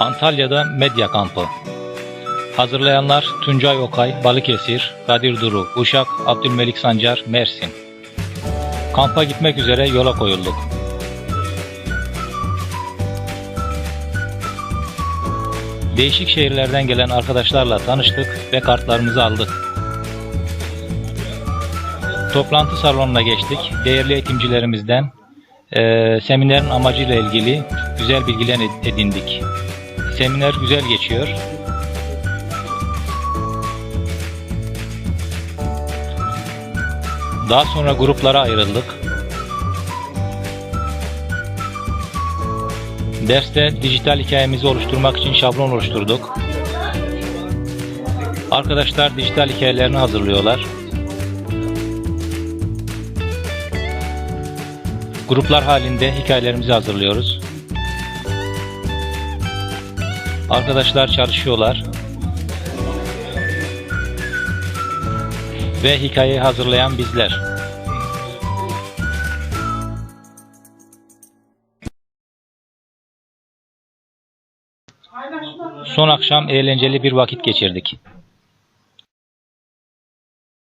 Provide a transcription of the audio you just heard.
Antalya'da medya kampı. Hazırlayanlar Tuncay Okay, Balıkesir, Kadir Duru, Uşak, Abdülmelik Sancar, Mersin. Kampa gitmek üzere yola koyulduk. Değişik şehirlerden gelen arkadaşlarla tanıştık ve kartlarımızı aldık. Toplantı salonuna geçtik. Değerli eğitimcilerimizden eee seminerin amacıyla ilgili güzel bilgiler ed- edindik. Seminer güzel geçiyor. Daha sonra gruplara ayrıldık. Derste dijital hikayemizi oluşturmak için şablon oluşturduk. Arkadaşlar dijital hikayelerini hazırlıyorlar. Gruplar halinde hikayelerimizi hazırlıyoruz. Arkadaşlar çalışıyorlar. Ve hikayeyi hazırlayan bizler. Son akşam eğlenceli bir vakit geçirdik.